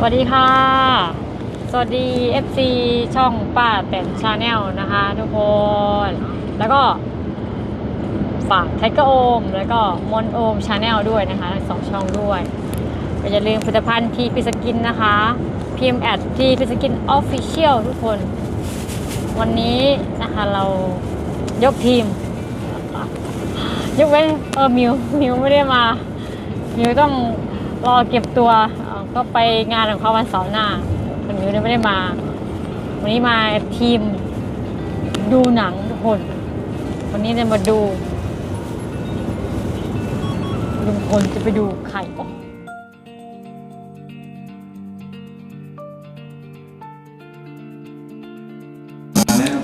สวัสดีค่ะ สวัสดี FC ช่องป้าแต่นชาแนลนะคะทุกคน แล้วก็ฝากไทเกอร์โอม แล้วก็มอนโอมชาแนลด้วยนะคะสองช่องด้วยอย่าลืมผลิตภัณฑ์ทีพิสกินนะคะพิมพ์แอดทีพิสกินออฟฟิเชียลทุกคน วันนี้นะคะเรายกทีม ยกเว้นเออมิวมิวไม่ได้มา มิวต้องรอเก็บตัว ก็ไปงานของเขาวันเสาร์หน้าคนมิวเนี่ยไม่ได้มา วันนี้มาทีมดูหนังทุกคน วันนี้เนี่ยมาดูลุงพลจะไปดูใครอ๋อ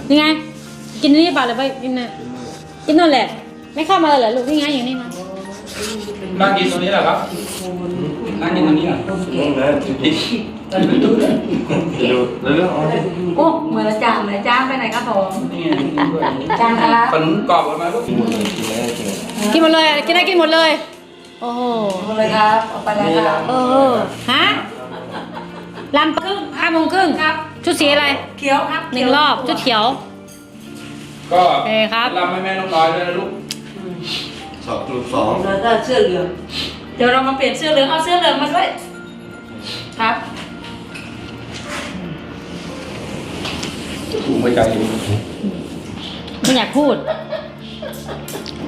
นี่ไง กินนี่ป่ะหรือไปกินน่ะกินนั่นแหละ ไม่เข้ามาเลยเหรอลูกนี่ไงอยู่นี่นะ นั่งกินตรงนี้แหละครับ นั่งกินตรงนี้อะดูเรื่องอ๋อโอ้เหมือนอาจารย์เลยอาจารย์ไปไหนครับผมนี่ไงกินด้วยอาจารย์ครับขนมกรอบกันมาลูกกินหมดเลยกินได้กินหมดเลย โอ้โหมาเลยครับออกไปแล้วครับเออฮะลำครึ่งห้าโมงครึ่งครับชุดสีอะไรเขียวครับหนึ่งรอบชุดเขียว ก็โอเคครับรำให้แม่น้องน้อยด้วยนะลูก สองจุดสองแล้วก็เสื้อเหลืองเดี๋ยวเรามาเปลี่ยนเสื้อเหลืองเอาเสื้อเหลืองมาด้วย ครับถูกไปใจไม่อยากพูด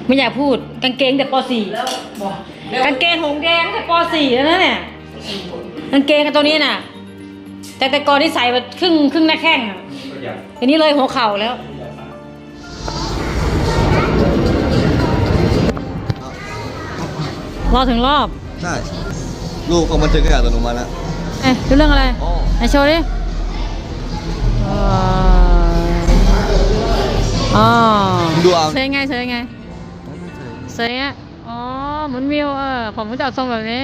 ไม่อยากพูดกางเกงแต่ป .4 แล้วบอกกางเกงหงแดงแต่ป .4 แล้วนะเนี่ยกางเกงกับตัวนี้น่ะ แต่แต่ก่อนที่ใส่มาครึ่งครึ่งหน้าแข้งอะประหยัดทีนี้เลยหัวเข่าแล้ว รอถึงรอบ ใช่ลูกเขาบันทึกขยะอัตโนมัติแล้วเอ๊ะดูเรื่องอะไรอ๋อไหนโชว์ดิเอ่ออ๋อดูเอาเซยไงเซยไงเซยอะอ๋อเหมือนมิวเออผมก็จะเอาทรงแบบนี้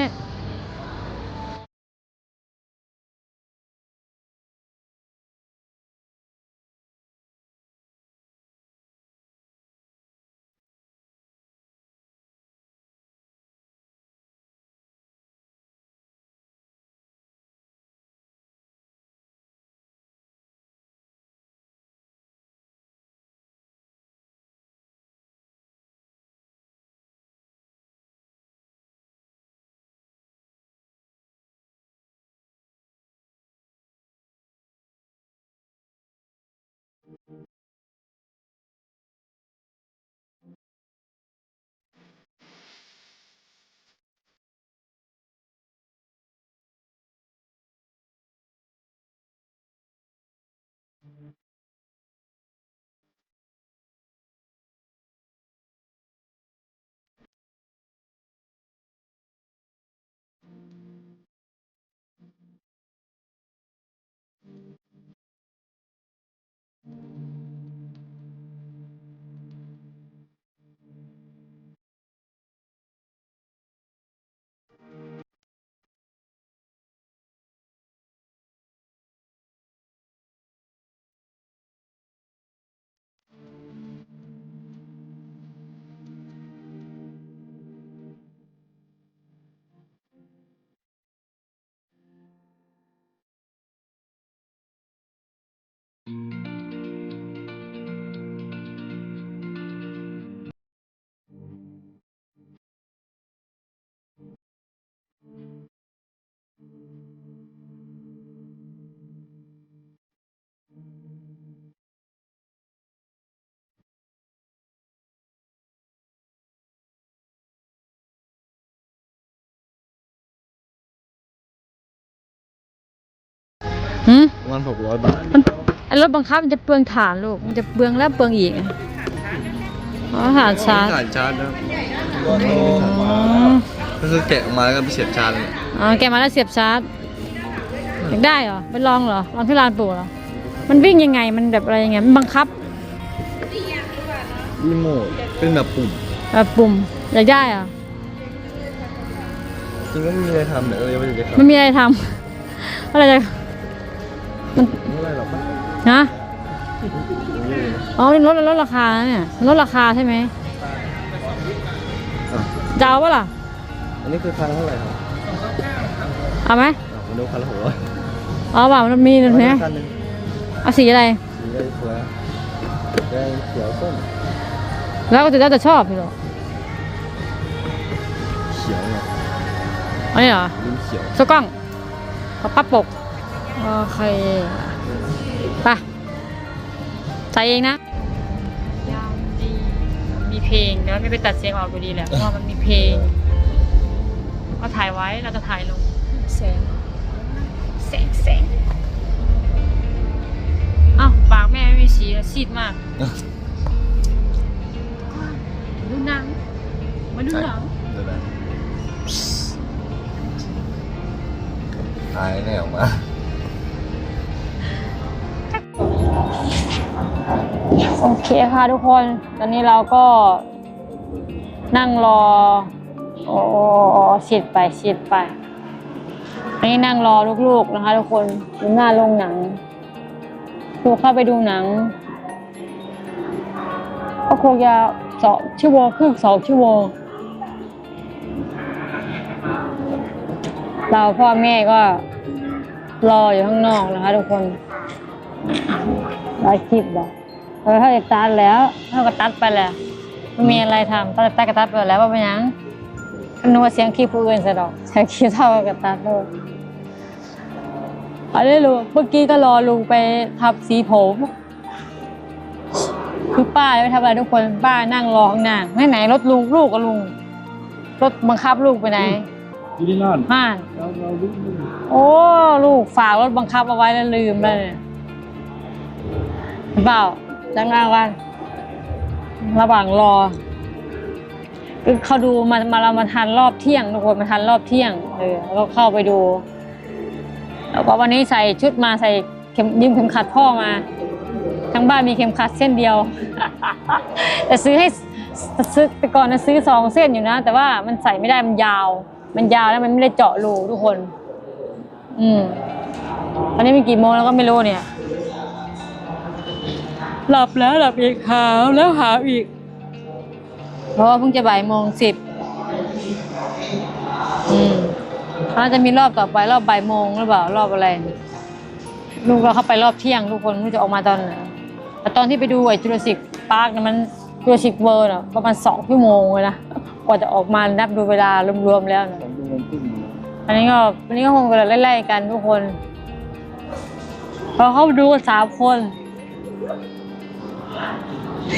หืมประมาณหกร้อยบาท มันไอ้รถบังคับมันจะเปลืองถ่านลูก มันจะเปลืองแล้วเปลืองอีกอะอ๋อถ่านชาร์จถ่านชาร์จนะอ๋อก็คือแกะออกมาแล้วก็ไปเสียบชาร์จเลยอ๋อแกมาแล้วเสียบชาร์จอยากได้เหรอไปลองเหรอลองที่ลานปู่เหรอมันวิ่งยังไงมันแบบอะไรยังไงมันบังคับรีโมทเป็นแบบปุ่มแบบปุ่มอยากได้เหรอจริงก็ไม่มีอะไรทำเนี่ยเออยังไม่ได้ทำไม่มีอะไรทำอะไรจะ มันไม่อะไรหรอกปะนะอ๋อมันลดลดราคานะเนี่ยลดราคาใช่ไหมอะจะเอาปะล่ะ อันนี้คือครั้งเท่าไหร่ครับเอาไหมอะมันดูคันละหัวอ๋อว่ามันมีนะเนี่ยคันหนึงเอาสีอะไรสีได้สวยแดงเขียวส้มแล้วก็จะแล้วแต่ชอบพี่หรอเขียวเนี่ยอันนี้เหรอลิ้นเขียวสกล้องเขาพับปก โอเคไปใส่เองนะยามดีมีเพลงเดี๋ยวไม่ไปตัดเสียงออกดูดีแหละเพราะว่ามันมีเพลง ก็ถ่ายไว้เราจะถ่ายลงแสงแสงแสงอ้าวปากแม่ไม่มีสีแล้วซีดมากดูหนังมาดูหนัง คค่ะทุกคน ตอนนี้เราก็นั่งรอ โอ้ฉีดไปฉีดไป อันนี้นั่งรอลูกๆนะคะ ทุกคนอยู่หน้าโรงหนัง ลูกเข้าไปดูหนังก็คงจะสองชั่วโมงครึ่งสองชั่วโมงเราพ่อแม่ก็รออยู่ข้างนอกนะคะ ทุกคนรอคลิปบอก เออถ้าจะตัดแล้วถ้าก็ตัดไปแหละไม่มีอะไรทำตัดตัดก็ตัดไปแล้วว่าเป็นหยังก็นึกว่าเสียงคลิปผู้อื่นซะดอกเสียงคลิปเท่ากับตัดเลยอันนี้ลุงเมื่อกี้ก็รอลุงไปทับสีผมคือป้าไม่ทำอะไรทุกคนป้านั่งรอข้างหน้าไม่ไหนรถลุงลูกกับลุงรถบังคับลูกไปไหนอยู่ที่นั่นห้านเราเราลุกโอ้ลูกฝากรถบังคับเอาไว้แล้วลืมเลยเนี่ยเห็นเปล่า จังงานกันระหว่างรอคือเขาดูมามาเรามาทันรอบเที่ยงทุกคนมาทันรอบเที่ยงเออแล้วก็เข้าไปดู แล้วก็วันนี้ใส่ชุดมาใส่เข็มยืมเข็มขัดพ่อมา ทั้งบ้านมีเข็มขัดเส้นเดียว แต่ซื้อให้ซื้อแต่ก่อนนะซื้อสองเส้นอยู่นะ แต่ว่ามันใส่ไม่ได้มันยาว มันยาวแล้วมันไม่ได้เจาะรูทุกคน อืมตอนนี้เป็นกี่โมงแล้วก็ไม่รู้เนี่ย หลับแล้วหลับอีกหาวแล้วหาวอีก เพราะว่าเพิ่งจะบ่ายโมงสิบอืมเขาจะมีรอบต่อไปรอบบ่ายโมงหรือเปล่ารอบอะไร ลูกเราเข้าไปรอบเที่ยง ทุกคนไม่รู้จะออกมาตอนไหนแต่ตอนที่ไปดูไอ้จูราสสิกพาร์คนะมันจูราสสิกเวิร์อะประมาณสองชั่วโมงเลยนะกว่าจะออกมานับดูเวลารวมๆแล้วนะอันนี้ก็อันนี้ก็คงเวลาไล่ๆกันทุกคนพอเขาดูสามคน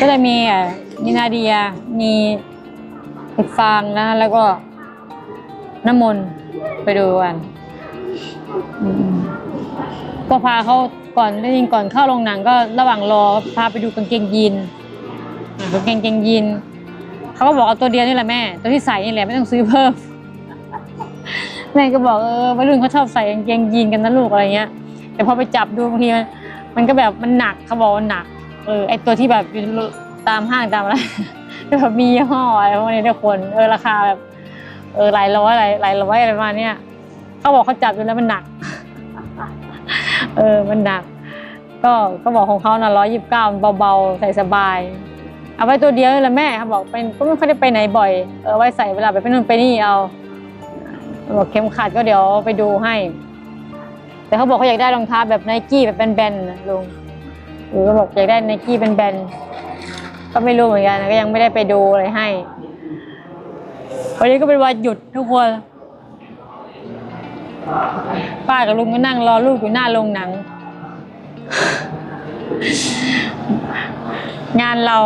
ก็จะมีอะมีนาเดีย มีอกฟางนะแล้วก็น้ำมนต์ไปดูกันก็พาเขาก่อนได้ยิงก่อนเข้าโรงหนังก็ระหว่างรอพาไปดูกางเกงยีนกางเกงเกงยีนเขาก็บอกเอาตัวเดียวนี่แหละแม่ ตัวที่ใส่นี่แหละไม่ต้องซื้อเพิ่มแม่ก็บอกเออวัยรุ่นเขาชอบใส่กางเกงยีนกันนะลูกอะไรเงี้ยแต่พอไปจับดูบางทีมันมันก็แบบมันหนักเขาบอกว่าหนัก เออไอตัวที่แบบตามห้างตามอะไรแบบมียี่ห้ออะไรพวกนี้ทุกคนเออราคาแบบเออหลายร้อยหลายหลายร้อยอะไรประมาณเนี้ยเขาบอกเขาจับดูแล้วมันหนัก เออมันหนัก ก็ก็บอกของเขาน่ะร้อยยิบเก้าเบาๆใส่สบาย เอาไว้ตัวเดียวนี่แหละแม่เขาบอกเป็นก็ไม่ค่อยได้ไปไหนบ่อยเออไว้ใส่เวลาไปไปนู่นไปนี่เอาบอกเข็มขัดก็เดี๋ยวไปดูให้ แต่เขาบอกเขาอยากได้รองเท้าแบบไนกี้แบบแบนๆนะลุง หรือก็บอกอยากได้ไนกี้แบนๆก็ไม่รู้เหมือนกันก็ยังไม่ได้ไปดูอะไรให้ วันนี้ก็เป็นวันหยุดทุกคน ป้ากับลุงก็นั่งรอลูกอยู่หน้าโรงหนัง งานเรา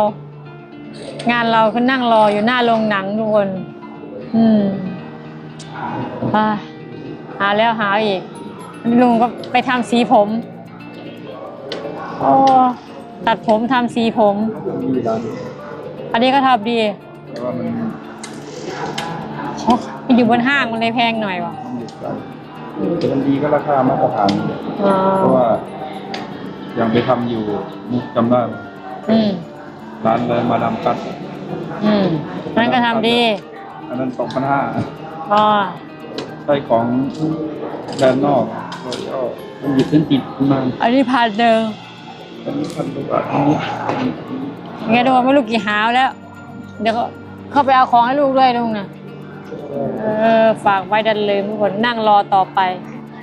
งานเราคือนั่งรออยู่หน้าโรงหนังทุกคน อืมอ่าหาแล้วหาอีก ลุงก็ไปทำสีผม โอ้ตัดผมทำสีผมมีร้านอันนี้ก็ทำดีแต่ว่ามันมันอยู่บนห้างมันเลยแพงหน่อยวะมันอยู่ไกลแต่มันดีก็ราคามาตรฐานอ๋อเพราะว่ายังไปทำอยู่มุกจำได้ไหมอืมร้านเลยมาดามกัดอืมนั่นก็ทำดีอันนั้นสองพันห้าอ๋อใช้ของแบรนด์นอกโดยย่อมันหยิบเส้นติดมาอันนี้พันเดิ มอันนี้พันกว่าบนี้ไงดูไม่รู้กี่หาวแล้ว เดี๋ยวก็เข้าไปเอาของให้ลูกด้วยลุงนะเออฝากไว้ดันลืมทุกคนนั่งรอต่อไป